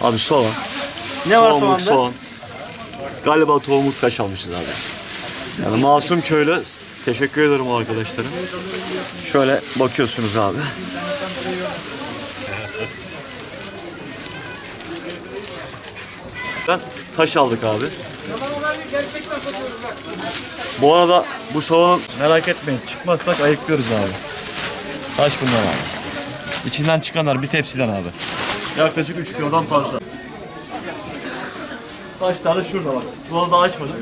Abi soğan. Ne var Tohumluk soğanda? soğan. Galiba tohumluk taş almışız abi biz. Yani masum köylü. Teşekkür ederim arkadaşlarım. Şöyle bakıyorsunuz abi. Ben taş aldık abi. Bu arada bu soğanın merak etmeyin çıkmazsak ayıklıyoruz abi. Taş bunlar abi. İçinden çıkanlar bir tepsiden abi. Yaklaşık 3 kilodan fazla. Taşlar da şurada bak. Çuvalı daha açmadım.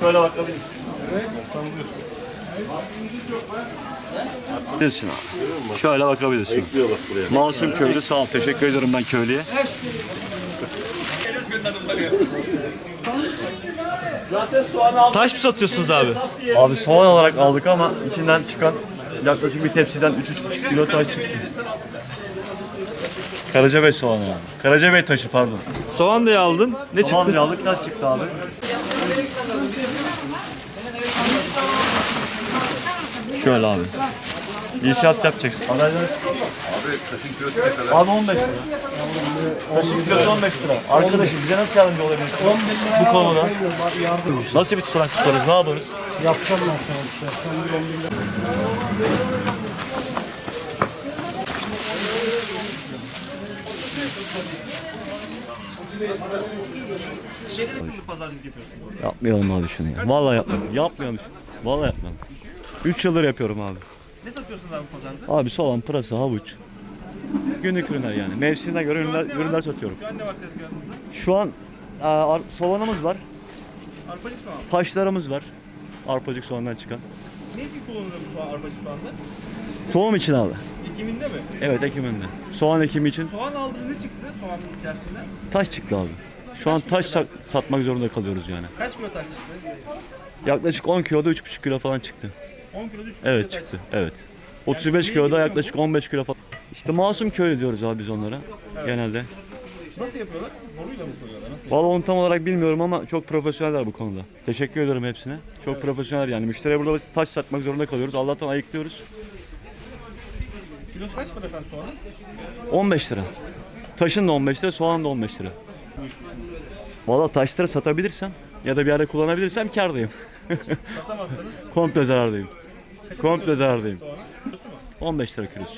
Şöyle bakabilirsin. Bilirsin abi. Şöyle bakabilirsin. Ekliyor bak buraya. Masum köylü sağ ol. Teşekkür ederim ben köylüye. Taş mı satıyorsunuz abi? Abi soğan olarak aldık ama içinden çıkan yaklaşık bir tepsiden 3-3,5 kilo taş çıktı. Karacabey soğanı yani. Karacabey taşı pardon. Soğan da aldın. Ne Soğan çıktı? aldık taş çıktı abi. Şöyle abi. İnşaat yapacaksın. Abi taşın kilosu ne kadar? Abi 15 lira. Taşın kilosu 15 lira. Arkadaşım bize nasıl yardımcı olabilirsin? Bu konuda. Nasıl bir tutanak tutarız? Ne yaparız? Yapacağım ben sana bir şey. Sen bir on bin lira- Yapmayalım abi şunu ya. Vallahi yapmayalım. Yapmayalım. Vallahi yapmayalım. 3 yıldır yapıyorum abi. Ne satıyorsunuz abi pazarda? Abi soğan, pırasa, havuç. Günlük ürünler yani. Mevsimine göre ürünler, ürünler satıyorum. Şu an ne var tezgahınızda? Şu an aa, ar- soğanımız var. Arpacık soğan. Taşlarımız var. Arpacık soğandan çıkan. Ne için kullanılıyor bu soğan arpacık soğanda? Tohum için abi. Ekiminde mi? Evet ekiminde. Soğan ekimi için Soğan aldığınız ne çıktı soğanın içerisinde? taş çıktı abi. Şu an taş sa- satmak zorunda kalıyoruz yani. Kaç kilo taş çıktı? Yaklaşık 10 kiloda 3,5 kilo falan çıktı. 10 kilo 3 kilo Evet taş çıktı. Evet. 35 kiloda yaklaşık 15 kilo falan. İşte masum köylü diyoruz abi biz onlara genelde. Nasıl yapıyorlar? Boruyla mı koyuyorlar? Nasıl? Vallahi onu tam olarak bilmiyorum ama çok profesyoneller bu konuda. Teşekkür ederim hepsine. Çok profesyonel yani. Müşteriye burada taş satmak zorunda kalıyoruz. Allah'tan ayıklıyoruz. Kilosu kaç para efendim soğanın? 15 lira. Taşın da 15 lira, soğan da 15 lira. Vallahi taşları satabilirsem ya da bir yerde kullanabilirsem kârdayım. Satamazsanız Komple zarardayım. Komple zarardayım. soğanın kilosu mu? 15 lira kilosu.